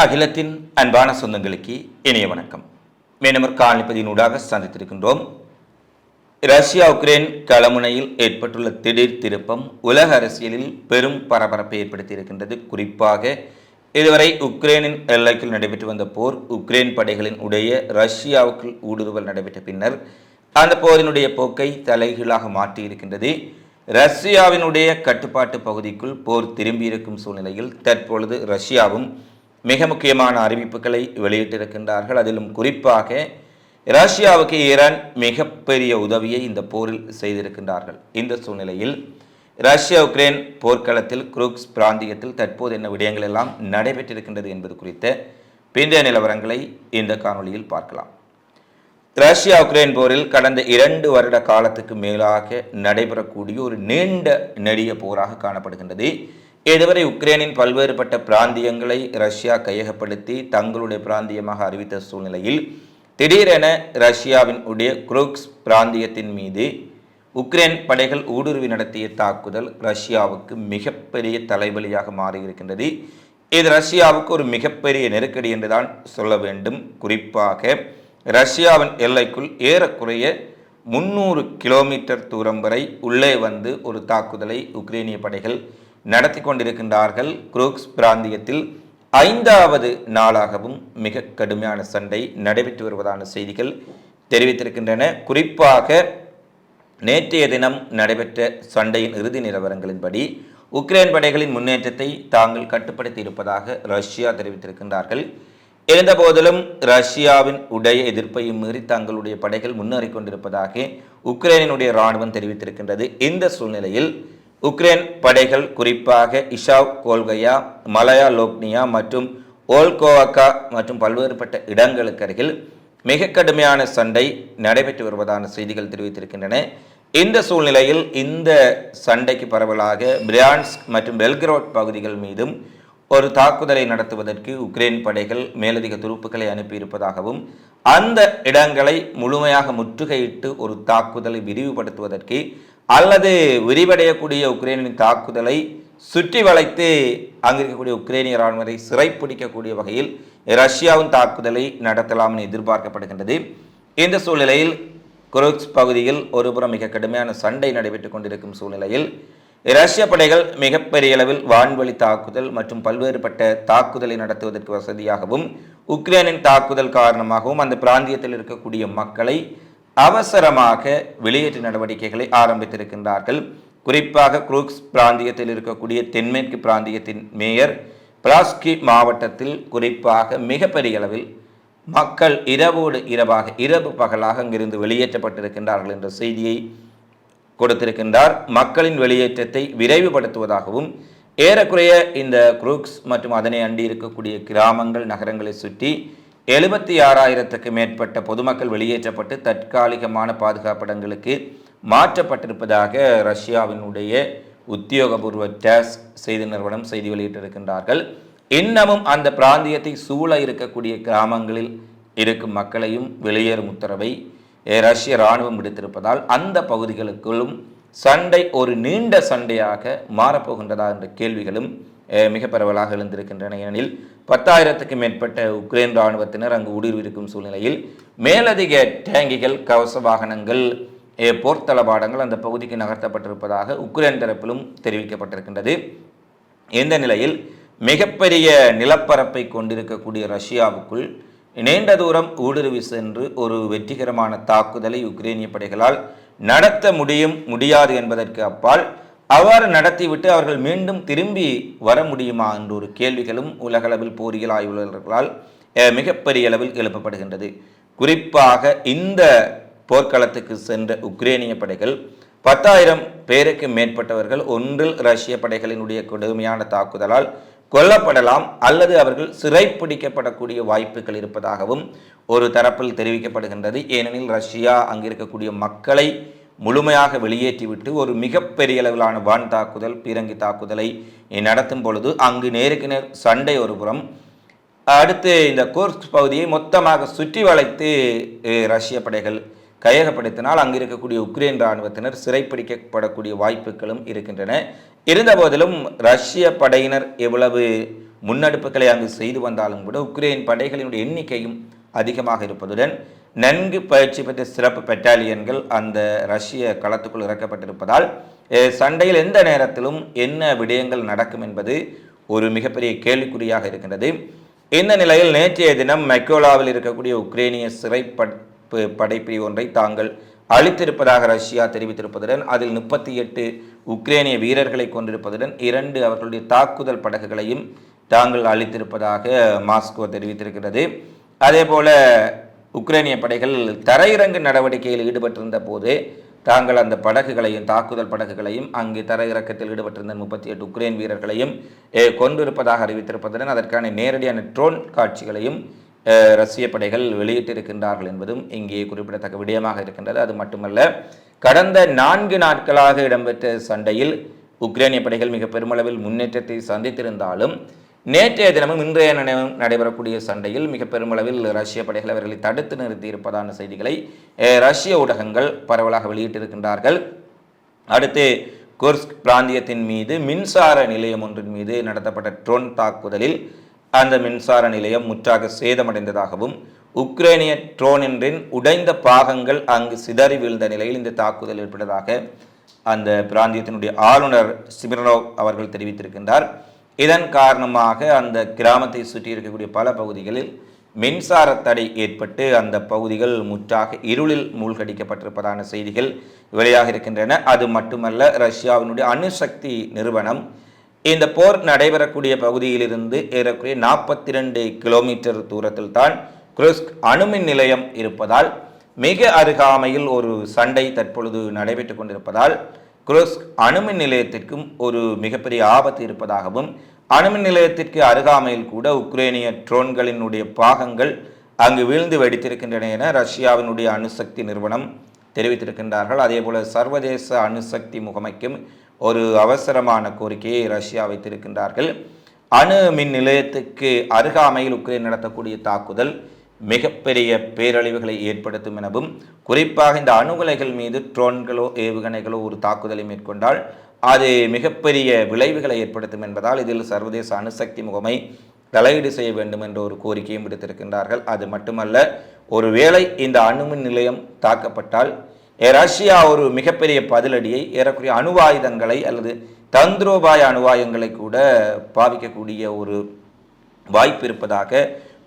அகிலத்தின் அன்பான சொந்தங்களுக்கு இணைய வணக்கம். மீனவர் காலனிப்பதியினூடாக சந்தித்திருக்கின்றோம். ரஷ்யா உக்ரைன் களமுனையில் ஏற்பட்டுள்ள திடீர் திருப்பம் உலக அரசியலில் பெரும் பரபரப்பை ஏற்படுத்தியிருக்கின்றது குறிப்பாக இதுவரை உக்ரைனின் எல்லைக்குள் நடைபெற்று வந்த போர் உக்ரைன் படைகளின் உடைய ரஷ்யாவுக்குள் ஊடுருவல் நடைபெற்ற பின்னர் அந்த போரினுடைய போக்கை தலைகீழாக மாற்றியிருக்கின்றது ரஷ்யாவினுடைய கட்டுப்பாட்டு பகுதிக்குள் போர் திரும்பியிருக்கும் சூழ்நிலையில் தற்பொழுது ரஷ்யாவும் மிக முக்கியமான அறிவிப்புகளை வெளியிட்டிருக்கின்றார்கள். அதிலும் குறிப்பாக ரஷ்யாவுக்கு ஈரான் மிகப்பெரிய உதவியை இந்த போரில் செய்திருக்கின்றார்கள். இந்த சூழ்நிலையில் ரஷ்யா உக்ரைன் போர்க்களத்தில் குரூக்ஸ் பிராந்தியத்தில் தற்போது என்ன விடயங்கள் எல்லாம் நடைபெற்றிருக்கின்றது என்பது குறித்த பிந்தைய நிலவரங்களை இந்த காணொளியில் பார்க்கலாம். ரஷ்யா உக்ரைன் போரில் கடந்த இரண்டு வருட காலத்துக்கு மேலாக நடைபெறக்கூடிய ஒரு நீண்ட நெடிய போராக காணப்படுகின்றது. இதுவரை உக்ரைனின் பல்வேறுபட்ட பிராந்தியங்களை ரஷ்யா கையகப்படுத்தி தங்களுடைய பிராந்தியமாக அறிவித்த சூழ்நிலையில் திடீரென ரஷ்யாவின் உடைய குரூக்ஸ் பிராந்தியத்தின் மீது உக்ரைன் படைகள் ஊடுருவி நடத்திய தாக்குதல் ரஷ்யாவுக்கு மிகப்பெரிய தலைவலியாக மாறியிருக்கின்றது. இது ரஷ்யாவுக்கு ஒரு மிகப்பெரிய நெருக்கடி என்றுதான் சொல்ல வேண்டும். குறிப்பாக ரஷ்யாவின் எல்லைக்குள் ஏறக்குறைய முன்னூறு கிலோமீட்டர் தூரம் வரை உள்ளே வந்து ஒரு தாக்குதலை உக்ரைனிய படைகள் நடத்தி கொண்டிருக்கின்றார்கள். குரூக்ஸ் பிராந்தியத்தில் ஐந்தாவது நாளாகவும் மிக கடுமையான சண்டை நடைபெற்று வருவதான செய்திகள் தெரிவித்திருக்கின்றன. குறிப்பாக நேற்றைய தினம் நடைபெற்ற சண்டையின் இறுதி நிலவரங்களின்படி உக்ரைன் படைகளின் முன்னேற்றத்தை தாங்கள் கட்டுப்படுத்தி இருப்பதாக ரஷ்யா தெரிவித்திருக்கின்றார்கள். இருந்தபோதிலும் ரஷ்யாவின் உடைய எதிர்ப்பையும் மீறி தங்களுடைய படைகள் முன்னேறிக் கொண்டிருப்பதாக உக்ரைனினுடைய இராணுவம் தெரிவித்திருக்கின்றது. இந்த சூழ்நிலையில் உக்ரைன் படைகள் குறிப்பாக இஷாவ் கோல்கையா மலயா லோக்னியா மற்றும் ஓல்கோவாக்கா மற்றும் பல்வேறுபட்ட இடங்களுக்கு அருகில் மிக கடுமையான சண்டை நடைபெற்று வருவதான செய்திகள் தெரிவித்திருக்கின்றன. இந்த சூழ்நிலையில் இந்த சண்டைக்கு பரவலாக பிரியான்ஸ்க் மற்றும் பெல்கிரோட் பகுதிகள் மீதும் ஒரு தாக்குதலை நடத்துவதற்கு உக்ரைன் படைகள் மேலதிக துருப்புக்களை அனுப்பியிருப்பதாகவும் அந்த இடங்களை முழுமையாக முற்றுகையிட்டு ஒரு தாக்குதலை விரிவுபடுத்துவதற்கு அல்லது விரிவடையக்கூடிய உக்ரைனின் தாக்குதலை சுற்றி வளைத்து அங்கிருக்கக்கூடிய உக்ரைனிய இராணுவத்தை சிறைப்பிடிக்கக்கூடிய வகையில் ரஷ்யாவின் தாக்குதலை நடத்தலாம் என எதிர்பார்க்கப்படுகின்றது. இந்த சூழ்நிலையில் குரோக்ஸ் பகுதியில் ஒருபுறம் மிக கடுமையான சண்டை நடைபெற்றுக் கொண்டிருக்கும் சூழ்நிலையில் ரஷ்ய படைகள் மிகப்பெரிய அளவில் வான்வழி தாக்குதல் மற்றும் பல்வேறுபட்ட தாக்குதலை நடத்துவதற்கு வசதியாகவும் உக்ரைனின் தாக்குதல் காரணமாகவும் அந்த பிராந்தியத்தில் இருக்கக்கூடிய மக்களை அவசரமாக வெளியேற்று நடவடிக்கைகளை ஆரம்பித்திருக்கின்றார்கள். குறிப்பாக குரூக்ஸ் பிராந்தியத்தில் இருக்கக்கூடிய தென்மேற்கு பிராந்தியத்தின் மேயர் பிளாஸ்கி மாவட்டத்தில் குறிப்பாக மிகப்பெரிய அளவில் மக்கள் இரவோடு இரவாக இரவு பகலாக அங்கிருந்து வெளியேற்றப்பட்டிருக்கின்றார்கள் என்ற செய்தியை கொடுத்திருக்கின்றார். மக்களின் வெளியேற்றத்தை விரைவுபடுத்துவதாகவும் ஏறக்குறைய இந்த குரூக்ஸ் மற்றும் அதனை அண்டி இருக்கக்கூடிய கிராமங்கள் நகரங்களை சுற்றி எழுபத்தி ஆறாயிரத்துக்கு மேற்பட்ட பொதுமக்கள் வெளியேற்றப்பட்டு தற்காலிகமான பாதுகாப்பிடங்களுக்கு மாற்றப்பட்டிருப்பதாக ரஷ்யாவினுடைய உத்தியோகபூர்வ டேஸ் செய்தி நிறுவனம் செய்தி வெளியிட்டிருக்கின்றார்கள். இன்னமும் அந்த பிராந்தியத்தை சூழ இருக்கக்கூடிய கிராமங்களில் இருக்கும் மக்களையும் வெளியேறும் உத்தரவை ரஷ்ய இராணுவம் விடுத்திருப்பதால் அந்த பகுதிகளுக்குள்ளும் சண்டை ஒரு நீண்ட சண்டையாக மாறப்போகின்றதா என்ற கேள்விகளும் மிக பரவலாக எழுந்திருக்கின்றன. ஏனெனில் பத்தாயிரத்துக்கு மேற்பட்ட உக்ரைன் இராணுவத்தினர் அங்கு ஊடுருவிருக்கும் சூழ்நிலையில் மேலதிக டேங்கிகள் கவச வாகனங்கள் போர் தளபாடங்கள் அந்த பகுதிக்கு நகர்த்தப்பட்டிருப்பதாக உக்ரைன் தரப்பிலும் தெரிவிக்கப்பட்டிருக்கின்றது. இந்த நிலையில் மிகப்பெரிய நிலப்பரப்பை கொண்டிருக்கக்கூடிய ரஷ்யாவுக்குள் நீண்ட தூரம் ஊடுருவி சென்று ஒரு வெற்றிகரமான தாக்குதலை உக்ரைனிய படைகளால் நடத்த முடியும் முடியாது என்பதற்கு அப்பால் அவ்வாறு நடத்திவிட்டு அவர்கள் மீண்டும் திரும்பி வர முடியுமா என்ற ஒரு கேள்விகளும் உலகளவில் போரியல் ஆய்வாளர்களால் மிகப்பெரிய அளவில் எழுப்பப்படுகின்றது. குறிப்பாக இந்த போர்க்களத்துக்கு சென்ற உக்ரேனிய படைகள் பத்தாயிரம் பேருக்கு மேற்பட்டவர்கள் ஒன்றில் ரஷ்ய படைகளினுடைய கொடுமையான தாக்குதலால் கொல்லப்படலாம் அல்லது அவர்கள் சிறைப்பிடிக்கப்படக்கூடிய வாய்ப்புகள் இருப்பதாகவும் ஒரு தரப்பில் தெரிவிக்கப்படுகின்றது. ஏனெனில் ரஷ்யா அங்கிருக்கக்கூடிய மக்களை முழுமையாக வெளியேற்றிவிட்டு ஒரு மிகப்பெரிய அளவிலான வான் தாக்குதல் பீரங்கி தாக்குதலை நடத்தும் பொழுது அங்கு நேருக்கு நேர் சண்டை ஒருபுறம் அடுத்து இந்த கோர்ஸ் பகுதியை மொத்தமாக சுற்றி வளைத்து ரஷ்ய படைகள் கையகப்படுத்தினால் அங்கு இருக்கக்கூடிய உக்ரைன் இராணுவத்தினர் சிறைப்பிடிக்கப்படக்கூடிய வாய்ப்புகளும் இருக்கின்றன. இருந்தபோதிலும் ரஷ்ய படையினர் எவ்வளவு முன்னெடுப்புகளை அங்கு செய்து வந்தாலும் கூட உக்ரைன் படைகளினுடைய எண்ணிக்கையும் அதிகமாக இருப்பதுடன் நன்கு பயிற்சி பெற்ற சிறப்பு பெட்டாலியன்கள் அந்த ரஷ்ய களத்துக்குள் இறக்கப்பட்டிருப்பதால் சண்டையில் எந்த நேரத்திலும் என்ன விடயங்கள் நடக்கும் என்பது ஒரு மிகப்பெரிய கேள்விக்குறியாக இருக்கின்றது. இந்த நிலையில் நேற்றைய தினம் மெக்கோலாவில் இருக்கக்கூடிய உக்ரைனிய சிறைப்ப படைப்பிரிவு ஒன்றை தாங்கள் அழித்திருப்பதாக ரஷ்யா தெரிவித்திருப்பதுடன் அதில் முப்பத்தி எட்டு உக்ரைனிய வீரர்களை கொண்டிருப்பதுடன் இரண்டு அவர்களுடைய தாக்குதல் படகுகளையும் தாங்கள் அழித்திருப்பதாக மாஸ்கோ தெரிவித்திருக்கிறது. அதேபோல உக்ரைனிய படைகள் தரையிறங்கு நடவடிக்கையில் ஈடுபட்டிருந்த போது தாங்கள் அந்த படகுகளையும் தாக்குதல் படகுகளையும் அங்கு தரையிறக்கத்தில் ஈடுபட்டிருந்த முப்பத்தி எட்டு உக்ரைன் வீரர்களையும் கொண்டிருப்பதாக அறிவித்திருப்பதுடன் அதற்கான நேரடியான ட்ரோன் காட்சிகளையும் ரஷ்ய படைகள் வெளியிட்டிருக்கின்றார்கள் என்பதும் இங்கே குறிப்பிடத்தக்க விடயமாக இருக்கின்றது. அது மட்டுமல்ல கடந்த நான்கு நாட்களாக இடம்பெற்ற சண்டையில் உக்ரைனிய படைகள் மிக பெருமளவில் முன்னேற்றத்தை சந்தித்திருந்தாலும் நேற்றைய தினமும் இன்றைய நினைவும் நடைபெறக்கூடிய சண்டையில் மிக பெருமளவில் ரஷ்ய படைகள் அவர்களை தடுத்து நிறுத்தி இருப்பதான செய்திகளை ரஷ்ய ஊடகங்கள் பரவலாக வெளியிட்டிருக்கின்றார்கள். அடுத்து குர்ஸ்க் பிராந்தியத்தின் மீது மின்சார நிலையம் ஒன்றின் மீது நடத்தப்பட்ட ட்ரோன் தாக்குதலில் அந்த மின்சார நிலையம் முற்றாக சேதமடைந்ததாகவும் உக்ரைனிய ட்ரோனின்றின் உடைந்த பாகங்கள் அங்கு சிதறி வீழ்ந்த நிலையில் இந்த தாக்குதல் ஏற்பட்டதாக அந்த பிராந்தியத்தினுடைய ஆளுநர் சிமிரனோவ் அவர்கள் தெரிவித்திருக்கின்றார். இதன் காரணமாக அந்த கிராமத்தை சுற்றி இருக்கக்கூடிய பல பகுதிகளில் மின்சார தடை ஏற்பட்டு அந்த பகுதிகள் முற்றாக இருளில் மூழ்கடிக்கப்பட்டிருப்பதான செய்திகள் வெளியாக இருக்கின்றன. அது மட்டுமல்ல ரஷ்யாவினுடைய அணுசக்தி நிறுவனம் இந்த போர் நடைபெறக்கூடிய பகுதியிலிருந்து ஏறக்குறைய நாற்பத்தி ரெண்டு கிலோமீட்டர் தூரத்தில் தான் குருஸ்க் அணுமின் நிலையம் இருப்பதால் மிக அருகாமையில் ஒரு சண்டை தற்பொழுது நடைபெற்று கொண்டிருப்பதால் குருஸ்க் அணுமின் நிலையத்திற்கும் ஒரு மிகப்பெரிய ஆபத்து இருப்பதாகவும் அணுமின் நிலையத்திற்கு அருகாமையில் கூட உக்ரைனிய ட்ரோன்களினுடைய பாகங்கள் அங்கு வீழ்ந்து வெடித்திருக்கின்றன என ரஷ்யாவினுடைய அணுசக்தி நிறுவனம் தெரிவித்திருக்கின்றார்கள். அதேபோல சர்வதேச அணுசக்தி முகமைக்கும் ஒரு அவசரமான கோரிக்கையை ரஷ்யா வைத்திருக்கின்றார்கள். அணு மின் நிலையத்துக்கு அருகாமையில் உக்ரைன் நடத்தக்கூடிய தாக்குதல் மிகப்பெரிய பேரழிவுகளை ஏற்படுத்தும் எனவும் குறிப்பாக இந்த அணுகுலைகள் மீது ட்ரோன்களோ ஏவுகணைகளோ ஒரு தாக்குதலை மேற்கொண்டால் அது மிகப்பெரிய விளைவுகளை ஏற்படுத்தும் என்பதால் இதில் சர்வதேச அணுசக்தி முகமை தலையீடு செய்ய வேண்டும் என்ற ஒரு கோரிக்கையும் விடுத்திருக்கின்றார்கள். அது மட்டுமல்ல ஒருவேளை இந்த அணுமின் நிலையம் தாக்கப்பட்டால் ஏ, ரஷ்யா ஒரு மிகப்பெரிய பதிலடியை ஏறக்குறைய அணுவாயுதங்களை அல்லது தந்திரோபாய அணுவாயுதங்களை கூட பாவிக்கக்கூடிய ஒரு வாய்ப்பு இருப்பதாக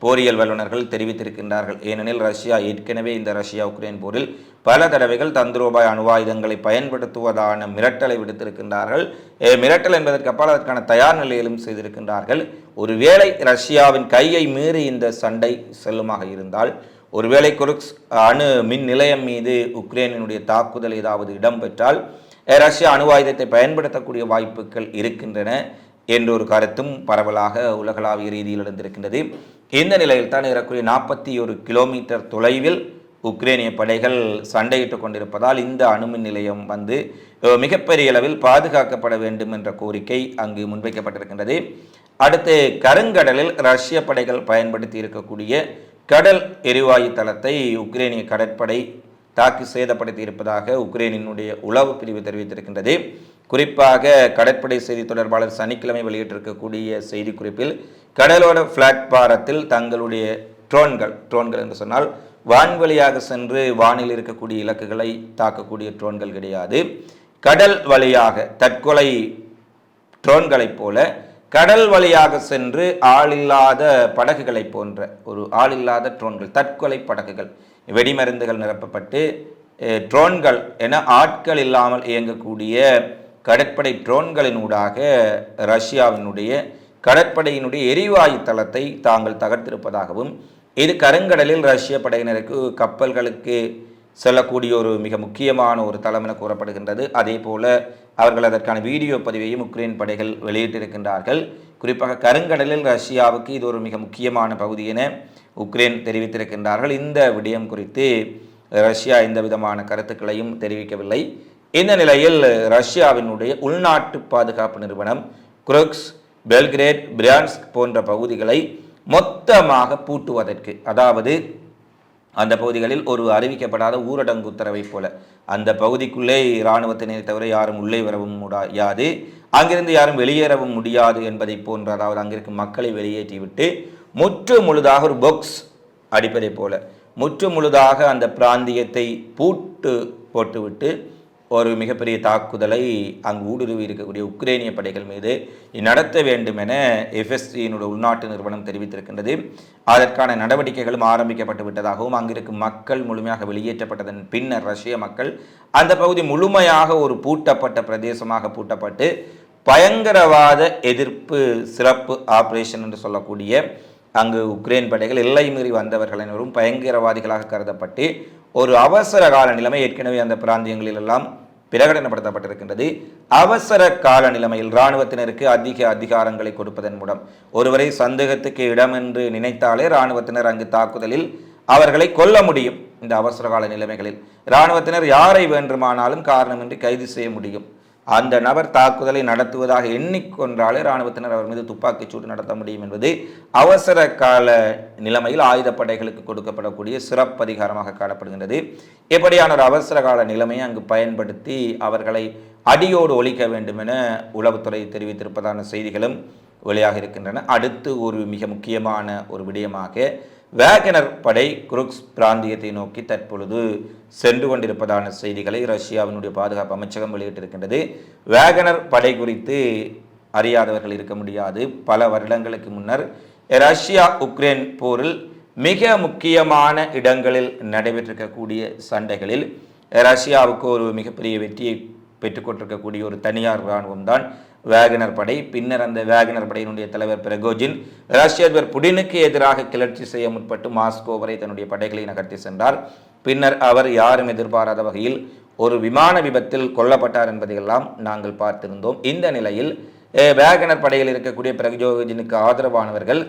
போரியல் வல்லுநர்கள் தெரிவித்திருக்கின்றார்கள். ஏனெனில் ரஷ்யா ஏற்கனவே இந்த ரஷ்யா உக்ரைன் போரில் பல தடவைகள் தந்திரோபாய அணுவாயுதங்களை பயன்படுத்துவதான மிரட்டலை விடுத்திருக்கின்றார்கள். மிரட்டல் என்பதற்கு அப்பால் அதற்கான தயார் நிலையிலும் செய்திருக்கின்றார்கள். ஒருவேளை ரஷ்யாவின் கையை மீறி இந்த சண்டை செல்லுமாக இருந்தால் ஒருவேளை குருக்ஸ் அணு மின் நிலையம் மீது உக்ரைனினுடைய தாக்குதல் ஏதாவது இடம்பெற்றால் ரஷ்யா அணு ஆயுதத்தை பயன்படுத்தக்கூடிய வாய்ப்புகள் இருக்கின்றன என்ற ஒரு கருத்தும் பரவலாக உலகளாவிய ரீதியில் இருந்திருக்கின்றது இந்த நிலையில் தான் ஏறக்குறைய நாற்பத்தி ஒரு கிலோமீட்டர் தொலைவில் உக்ரைனிய படைகள் சண்டையிட்டுக் கொண்டிருப்பதால் இந்த அணுமின் நிலையம் வந்து மிகப்பெரிய அளவில் பாதுகாக்கப்பட வேண்டும் என்ற கோரிக்கை அங்கு முன்வைக்கப்பட்டிருக்கின்றது. அடுத்து கருங்கடலில் ரஷ்ய படைகள் பயன்படுத்தி இருக்கக்கூடிய கடல் எரிவாயு தளத்தை உக்ரைனிய கடற்படை தாக்கி சேதப்படுத்தி இருப்பதாக உக்ரைனினுடைய உளவு பிரிவு தெரிவித்திருக்கின்றது. குறிப்பாக கடற்படை செய்தி தொடர்பாளர் சனிக்கிழமை வெளியிட்டிருக்கக்கூடிய செய்திக்குறிப்பில் கடலோர பிளாட்பாரத்தில் தங்களுடைய ட்ரோன்கள் ட்ரோன்கள் என்று சொன்னால் வான்வழியாக சென்று வானில் இருக்கக்கூடிய இலக்குகளை தாக்கக்கூடிய ட்ரோன்கள் கிடையாது. கடல் வழியாக தற்கொலை ட்ரோன்களைப் போல கடல் வழியாக சென்று ஆளில்லாத படகுகளைப் போன்ற ஒரு ஆளில்லாத ட்ரோன்கள் தற்கொலை படகுகள் வெடிமருந்துகள் நிரப்பப்பட்டு ட்ரோன்கள் என ஆட்கள் இல்லாமல் இயங்கக்கூடிய கடற்படை ட்ரோன்களினூடாக ரஷ்யாவினுடைய கடற்படையினுடைய எரிவாயு தளத்தை தாங்கள் தகர்த்திருப்பதாகவும் இது கருங்கடலில் ரஷ்ய படையினருக்கு கப்பல்களுக்கு செல்லக்கூடிய ஒரு மிக முக்கியமான ஒரு தளம் என கூறப்படுகின்றது. அதே போல அவர்கள் அதற்கான வீடியோ பதிவையும் உக்ரைன் படைகள் வெளியிட்டிருக்கின்றார்கள். குறிப்பாக கருங்கடலில் ரஷ்யாவுக்கு இது ஒரு மிக முக்கியமான பகுதி என உக்ரைன் தெரிவித்திருக்கின்றார்கள். இந்த விடயம் குறித்து ரஷ்யா எந்த விதமான கருத்துக்களையும் தெரிவிக்கவில்லை. இந்த நிலையில் ரஷ்யாவினுடைய உள்நாட்டு பாதுகாப்பு நிறுவனம் குரோக்ஸ் பெல்கிரேட் பிரியான்ஸ்க் போன்ற பகுதிகளை மொத்தமாக பூட்டுவதற்கு. அதாவது அந்த பகுதிகளில் ஒரு அறிவிக்கப்படாத ஊரடங்கு உத்தரவை போல. அந்த பகுதிக்குள்ளே இராணுவத்தினை தவிர யாரும் உள்ளே வரவும் முடியாது அங்கிருந்து யாரும் வெளியேறவும் முடியாது என்பதை போன்ற அதாவது அங்கிருக்கும் மக்களை வெளியேற்றிவிட்டு முற்று முழுதாக ஒரு பொக்ஸ் அடிப்பதை போல. முற்று முழுதாக அந்த பிராந்தியத்தை பூட்டு போட்டுவிட்டு ஒரு மிகப்பெரிய தாக்குதலை அங்கு ஊடுருவி இருக்கக்கூடிய உக்ரைனிய படைகள் மீது நடத்த வேண்டும் என எஃப்எஸ்சியினுடைய உள்நாட்டு நிறுவனம் தெரிவித்திருக்கின்றது. அதற்கான நடவடிக்கைகளும் ஆரம்பிக்கப்பட்டு விட்டதாகவும் அங்கிருக்கும் மக்கள் முழுமையாக வெளியேற்றப்பட்டதன் பின்னர் ரஷ்ய மக்கள் அந்த பகுதி முழுமையாக ஒரு பூட்டப்பட்ட பிரதேசமாக பூட்டப்பட்டு பயங்கரவாத எதிர்ப்பு சிறப்பு ஆபரேஷன் என்று சொல்லக்கூடிய அங்கு உக்ரைன் படைகள் எல்லை மீறி வந்தவர்கள் அனைவரும் பயங்கரவாதிகளாக கருதப்பட்டு ஒரு அவசர கால நிலைமை ஏற்கனவே அந்த பிராந்தியங்களிலெல்லாம் பிரகடனப்படுத்தப்பட்டிருக்கின்றது. அவசர கால நிலைமையில் இராணுவத்தினருக்கு அதிக அதிகாரங்களை கொடுப்பதன் மூலம். ஒருவரை சந்தேகத்துக்கு இடம் என்று நினைத்தாலே இராணுவத்தினர் அங்கு தாக்குதலில் அவர்களை கொல்ல முடியும். இந்த அவசர கால நிலைமைகளில் இராணுவத்தினர் யாரை வேண்டுமானாலும் காரணமின்றி கைது செய்ய முடியும். அந்த நபர் தாக்குதலை நடத்துவதாக எண்ணிக்கொன்றாலே இராணுவத்தினர் அவர் மீது துப்பாக்கிச் சூடு நடத்த முடியும் என்பது அவசர கால நிலைமையில் ஆயுதப்படைகளுக்கு கொடுக்கப்படக்கூடிய சிறப்பு அதிகாரமாக காணப்படுகின்றது. எப்படியான ஒரு அவசர கால நிலைமையை அங்கு பயன்படுத்தி அவர்களை அடியோடு ஒழிக்க வேண்டும் என உளவுத்துறை தெரிவித்திருப்பதான செய்திகளும் வெளியாக இருக்கின்றன அடுத்து ஒரு மிக முக்கியமான ஒரு விடயமாக வேகனர் படை குருக்ஸ் பிராந்தியத்தை நோக்கி தற்பொழுது சென்று கொண்டிருப்பதான செய்திகளை ரஷ்யாவினுடைய பாதுகாப்பு அமைச்சகம் வெளியிட்டிருக்கின்றது. வேகனர் படை குறித்து அறியாதவர்கள் இருக்க முடியாது. பல வருடங்களுக்கு முன்னர் ரஷ்யா உக்ரைன் போரில் மிக முக்கியமான இடங்களில் நடைபெற்றிருக்கக்கூடிய சண்டைகளில் ரஷ்யாவுக்கு ஒரு மிகப்பெரிய வெற்றியை பெற்றுக்கொண்டிருக்கக்கூடிய ஒரு தனியார் இராணுவம் தான் வேகனர் படை பின்னர் அந்த வேகனர் படையினுடைய தலைவர் பிரகோஜின் ரஷ்ய அதிபர் புடினுக்கு எதிராக கிளர்ச்சி செய்ய முற்பட்டு மாஸ்கோ வரை தன்னுடைய படைகளை நகர்த்தி சென்றார். பின்னர் அவர் யாரும் எதிர்பாராத வகையில் ஒரு விமான விபத்தில் கொல்லப்பட்டார் என்பதையெல்லாம் நாங்கள் பார்த்திருந்தோம். இந்த நிலையில் வேகனர் படையில் இருக்கக்கூடிய பிரகஜோஜினுக்கு ஆதரவானவர்கள்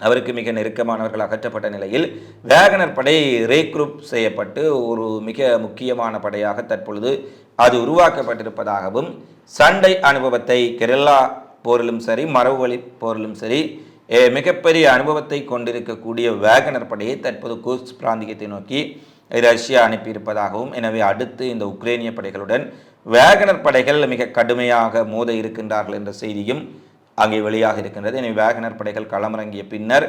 அவருக்கு மிக நெருக்கமானவர்கள் அகற்றப்பட்ட நிலையில் வேகனர் படை ரேக்ரூப் செய்யப்பட்டு ஒரு மிக முக்கியமான படையாக தற்பொழுது அது உருவாக்கப்பட்டிருப்பதாகவும் சண்டை அனுபவத்தை கெரல்லா போரிலும் சரி மரபுவழி போரிலும் சரி மிகப்பெரிய அனுபவத்தை கொண்டிருக்கக்கூடிய வேகனர் படையை தற்போது கூஸ் பிராந்தியத்தை நோக்கி ரஷ்யா அனுப்பியிருப்பதாகவும் எனவே அடுத்து இந்த உக்ரைனிய படைகளுடன் வேகனர் படைகள் மிக கடுமையாக மோத இருக்கின்றார்கள் என்ற செய்தியும் அங்கே வெளியாக இருக்கின்றது. எனவே வேகனர் படைகள் களமிறங்கிய பின்னர்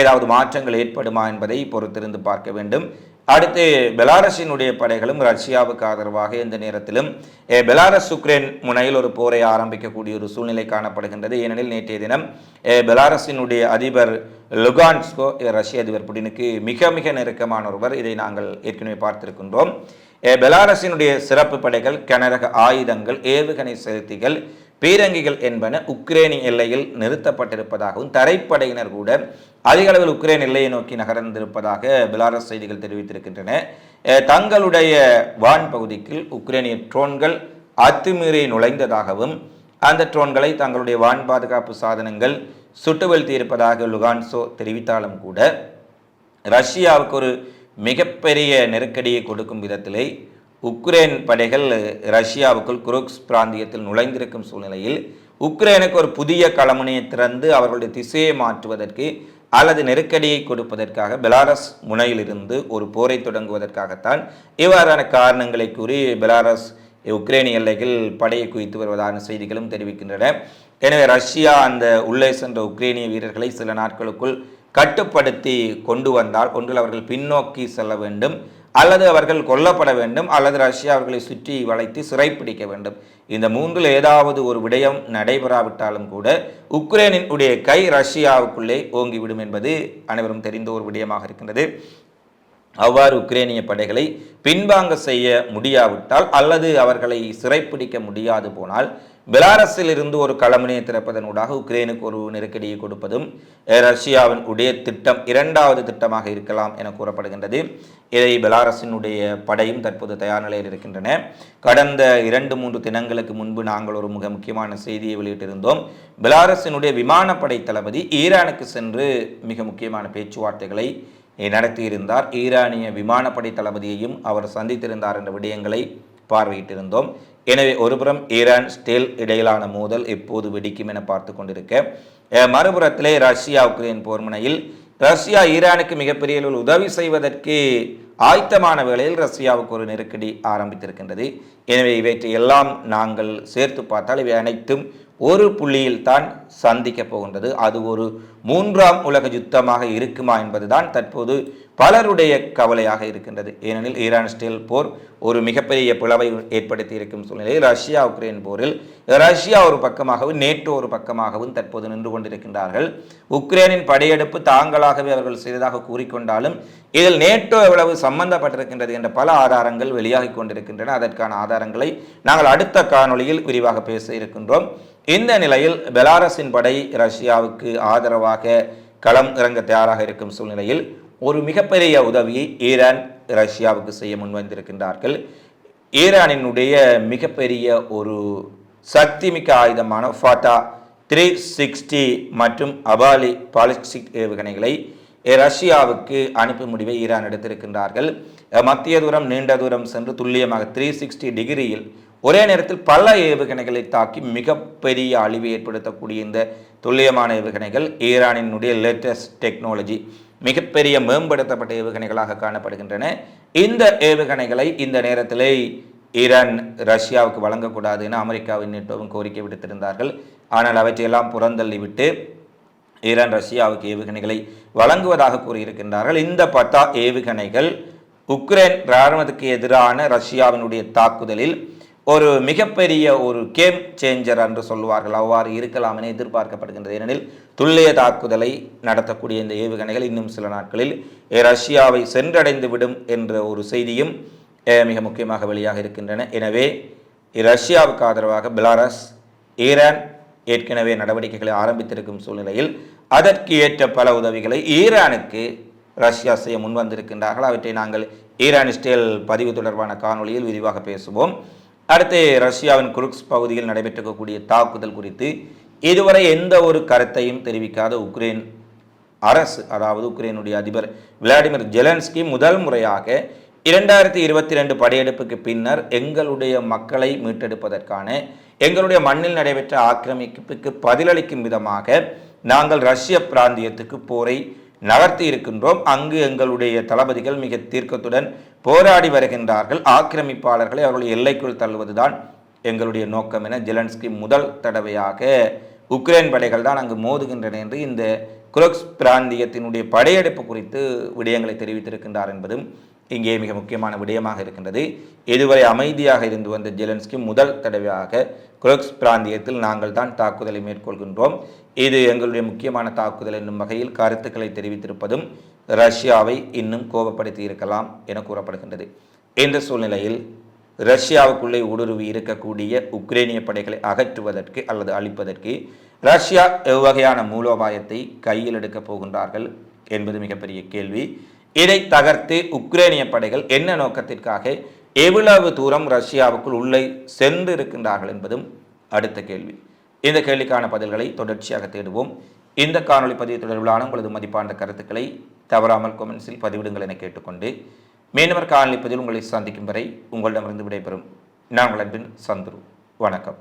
ஏதாவது மாற்றங்கள் ஏற்படுமா என்பதை பொறுத்திருந்து பார்க்க வேண்டும். அடுத்து பெலாரஸினுடைய படைகளும் ரஷ்யாவுக்கு ஆதரவாக எந்த நேரத்திலும் பெலாரஸ் உக்ரைன் முனையில் ஒரு போரை ஆரம்பிக்கக்கூடிய ஒரு சூழ்நிலை காணப்படுகின்றது. ஏனெனில் நேற்றைய தினம் பெலாரஸினுடைய அதிபர் லுகான்ஸ்கோ ரஷ்ய அதிபர் புடினுக்கு மிக மிக நெருக்கமான ஒருவர். இதை நாங்கள் ஏற்கனவே பார்த்திருக்கின்றோம். பெலாரஸினுடைய சிறப்பு படைகள் கனரக ஆயுதங்கள் ஏவுகணை செலுத்திகள் பீரங்கிகள் என்பன உக்ரைனின் எல்லையில் நிறுத்தப்பட்டிருப்பதாகவும் தரைப்படையினர் கூட அதிக அளவில் உக்ரைன் எல்லையை நோக்கி நகர்ந்திருப்பதாக பிலாரஸ் செய்திகள் தெரிவித்திருக்கின்றன. தங்களுடைய வான் பகுதிக்கு உக்ரைனிய ட்ரோன்கள் அத்துமீறி நுழைந்ததாகவும் அந்த ட்ரோன்களை தங்களுடைய வான் பாதுகாப்பு சாதனங்கள் சுட்டு வீழ்த்தியிருப்பதாக லுகான்சோ தெரிவித்தாலும் கூட ரஷ்யாவுக்கு ஒரு மிகப்பெரிய நெருக்கடியை கொடுக்கும் விதத்திலே உக்ரைன் படைகள் ரஷ்யாவுக்குள் குருக்ஸ் பிராந்தியத்தில் நுழைந்திருக்கும் சூழ்நிலையில் உக்ரைனுக்கு ஒரு புதிய களமுனையை திறந்து அவர்களுடைய திசையை மாற்றுவதற்கு அல்லது நெருக்கடியை கொடுப்பதற்காக பெலாரஸ் முனையிலிருந்து ஒரு போரை தொடங்குவதற்காகத்தான் இவ்வாறான காரணங்களை கூறி பெலாரஸ் உக்ரைன் எல்லைகள் படையை குவித்து வருவதான செய்திகளும் தெரிவிக்கின்றன. எனவே ரஷ்யா அந்த உள்ளே சென்ற உக்ரைனிய வீரர்களை சில நாட்களுக்குள் கட்டுப்படுத்தி கொண்டு வந்தால் ஒன்றில் அவர்கள் பின்னோக்கி செல்ல வேண்டும். அல்லது அவர்கள் கொல்லப்பட வேண்டும் அல்லது ரஷ்யா அவர்களை சுற்றி வளைத்து சிறைப்பிடிக்க வேண்டும். இந்த மூன்றில் ஏதாவது ஒரு விடயம் நடைபெறாவிட்டாலும் கூட உக்ரைனின் உடைய கை ரஷ்யாவுக்குள்ளே ஓங்கிவிடும் என்பது அனைவரும் தெரிந்த ஒரு விடயமாக இருக்கின்றது. அவ்வாறு உக்ரேனிய படைகளை பின்வாங்க செய்ய முடியாவிட்டால் அல்லது அவர்களை சிறைப்பிடிக்க முடியாது போனால் பெலாரஸில் இருந்து ஒரு களமுனையை திறப்பதனூடாக உக்ரைனுக்கு ஒரு நெருக்கடியை கொடுப்பதும் ரஷ்யாவின் உடைய திட்டம் இரண்டாவது திட்டமாக இருக்கலாம் என கூறப்படுகின்றது. இதை பெலாரஸினுடைய படையும் தற்போது தயார் நிலையில் இருக்கின்றன. கடந்த இரண்டு மூன்று தினங்களுக்கு முன்பு நாங்கள் ஒரு மிக முக்கியமான செய்தியை வெளியிட்டிருந்தோம். பெலாரஸினுடைய விமானப்படை தளபதி ஈரானுக்கு சென்று மிக முக்கியமான பேச்சுவார்த்தைகளை நடத்தியிருந்தார். ஈரானிய விமானப்படை தளபதியையும் அவர் சந்தித்திருந்தார் என்ற விடயங்களை பார்வையிட்டிருந்தோம். எனவே ஒருபுறம் ஈரான் ஸ்டேல் இடையிலான மோதல் எப்போது வெடிக்கும் என பார்த்து கொண்டிருக்க மறுபுறத்திலே ரஷ்யா உக்ரைன் போர்முனையில் ரஷ்யா ஈரானுக்கு மிகப்பெரிய அளவில் உதவி செய்வதற்கு ஆயத்தமான வேளையில் ரஷ்யாவுக்கு ஒரு நெருக்கடி ஆரம்பித்திருக்கின்றது. எனவே இவற்றை எல்லாம் நாங்கள் சேர்த்து பார்த்தால் இவை அனைத்தும் ஒரு புள்ளியில் தான் சந்திக்க போகின்றது. அது ஒரு மூன்றாம் உலக யுத்தமாக இருக்குமா என்பதுதான் தற்போது பலருடைய கவலையாக இருக்கின்றது. ஏனெனில் ஈரான் ஸ்டீல் போர் ஒரு மிகப்பெரிய பிளவை ஏற்படுத்தி இருக்கும் சூழ்நிலையில் ரஷ்யா உக்ரைன் போரில் ரஷ்யா ஒரு பக்கமாகவும் நேட்டோ ஒரு பக்கமாகவும் தற்போது நின்று கொண்டிருக்கின்றார்கள். உக்ரைனின் படையெடுப்பு தாங்களாகவே அவர்கள் செய்ததாக கூறிக்கொண்டாலும் இதில் நேட்டோ எவ்வளவு சம்பந்தப்பட்டிருக்கின்றது என்ற பல ஆதாரங்கள் வெளியாகி கொண்டிருக்கின்றன. அதற்கான ஆதாரங்களை நாங்கள் அடுத்த காணொலியில் விரிவாக பேச இருக்கின்றோம். இந்த நிலையில் பெலாரஸின் படை ரஷ்யாவுக்கு ஆதரவாக களம் இறங்க தயாராக இருக்கும் சூழ்நிலையில் ஒரு மிகப்பெரிய உதவியை ஈரான் ரஷ்யாவுக்கு செய்ய முன்வந்திருக்கின்றார்கள். ஈரானினுடைய மிகப்பெரிய ஒரு சக்திமிக்க ஆயுதமான ஃபாட்டா த்ரீ சிக்ஸ்டி மற்றும் அபாலி பாலிஸ்டிக் ஏவுகணைகளை ரஷ்யாவுக்கு அனுப்பும் முடிவை ஈரான் எடுத்திருக்கின்றார்கள். மத்திய தூரம் நீண்ட தூரம் சென்று துல்லியமாக த்ரீ சிக்ஸ்டி டிகிரியில் ஒரே நேரத்தில் பல ஏவுகணைகளை தாக்கி மிகப்பெரிய அழிவை ஏற்படுத்தக்கூடிய இந்த துல்லியமான ஏவுகணைகள் ஈரானினுடைய லேட்டஸ்ட் டெக்னாலஜி மிகப்பெரிய மேம்படுத்தப்பட்ட ஏவுகணைகளாக காணப்படுகின்றன. இந்த ஏவுகணைகளை இந்த நேரத்திலே ஈரான் ரஷ்யாவுக்கு வழங்கக்கூடாது என அமெரிக்காவின் நேட்டோவும் கோரிக்கை விடுத்திருந்தார்கள். ஆனால் அவற்றையெல்லாம் புறந்தள்ளிவிட்டு ஈரான் ரஷ்யாவுக்கு ஏவுகணைகளை வழங்குவதாக கூறியிருக்கின்றார்கள். இந்த பத்தா ஏவுகணைகள் உக்ரைன் இராணுவத்துக்கு எதிரான ரஷ்யாவினுடைய தாக்குதலில் ஒரு மிகப்பெரிய ஒரு கேம் சேஞ்சர் என்று சொல்லுவார்கள். அவ்வாறு இருக்கலாம் என எதிர்பார்க்கப்படுகின்றது. ஏனெனில் துல்லிய தாக்குதலை நடத்தக்கூடிய இந்த ஏவுகணைகள் இன்னும் சில நாட்களில் ரஷ்யாவை சென்றடைந்து விடும் என்ற ஒரு செய்தியும் மிக முக்கியமாக வெளியாக இருக்கின்றன. எனவே ரஷ்யாவுக்கு ஆதரவாக பிலாரஸ் ஈரான் ஏற்கனவே நடவடிக்கைகளை ஆரம்பித்திருக்கும் சூழ்நிலையில் அதற்கு ஏற்ற பல உதவிகளை ஈரானுக்கு ரஷ்யா செய்ய முன்வந்திருக்கின்றார்கள். அவற்றை நாங்கள் ஈரான் ஸ்டேல் பதிவு தொடர்பான காணொலியில் விரிவாக பேசுவோம். அடுத்து ரஷ்யாவின் குருக்ஸ் பகுதியில் நடைபெற்றிருக்கக்கூடிய தாக்குதல் குறித்து இதுவரை எந்த ஒரு கருத்தையும் தெரிவிக்காத உக்ரைன் அரசு அதாவது உக்ரைனுடைய அதிபர் விளாடிமிர் ஜெலன்ஸ்கி முதல் முறையாக இரண்டாயிரத்தி இருபத்தி ரெண்டு படையெடுப்புக்கு பின்னர் எங்களுடைய மக்களை மீட்டெடுப்பதற்கான எங்களுடைய மண்ணில் நடைபெற்ற ஆக்கிரமிப்புக்கு பதிலளிக்கும் விதமாக நாங்கள் ரஷ்ய பிராந்தியத்துக்கு போரை நகர்த்தி இருக்கின்றோம். அங்கு எங்களுடைய தளபதிகள் மிக தீர்க்கத்துடன் போராடி வருகின்றார்கள். ஆக்கிரமிப்பாளர்களை அவர்களுடைய எல்லைக்குள் தள்ளுவதுதான் எங்களுடைய நோக்கம் என ஜெலன்ஸ்கி முதல் தடவையாக உக்ரைன் படைகள் தான் அங்கு மோதுகின்றன என்று இந்த குரோக்ஸ் பிராந்தியத்தினுடைய படையெடுப்பு குறித்து விடயங்களை தெரிவித்திருக்கின்றார் என்பதும் இங்கே மிக முக்கியமான விடயமாக இருக்கின்றது. இதுவரை அமைதியாக இருந்து வந்த ஜெலன்ஸ்கி முதல் தடவையாக குரோக்ஸ் பிராந்தியத்தில் நாங்கள் தான் தாக்குதலை மேற்கொள்கின்றோம். இது எங்களுடைய முக்கியமான தாக்குதல் என்னும் வகையில் கருத்துக்களை தெரிவித்திருப்பதும் ரஷ்யாவை இன்னும் கோபப்படுத்தி இருக்கலாம் என கூறப்படுகின்றது. இந்த சூழ்நிலையில் ரஷ்யாவுக்குள்ளே ஊடுருவி இருக்கக்கூடிய உக்ரைனிய படைகளை அகற்றுவதற்கு அல்லது அழிப்பதற்கு ரஷ்யா எவ்வகையான மூலோபாயத்தை கையில் எடுக்கப் போகின்றார்கள் என்பது மிகப்பெரிய கேள்வி. இதை தகர்த்து உக்ரைனிய படைகள் என்ன நோக்கத்திற்காக எவ்வளவு தூரம் ரஷ்யாவுக்குள் உள்ளே சென்று இருக்கின்றார்கள் என்பதும் அடுத்த கேள்வி. இந்த கேள்விக்கான பதில்களை தொடர்ச்சியாக தேடுவோம். இந்த காணொலி பதிவு தொடர்பிலான உங்களது மதிப்பான கருத்துக்களை தவறாமல் கொமெண்ட்ஸில் பதிவிடுங்கள் என கேட்டுக்கொண்டு மீனவர் காணொலி பதிவில் உங்களை சந்திக்கும் வரை உங்களிடமிருந்து விடைபெறும். நான் உங்கள் அன்பின் சந்துரு. வணக்கம்.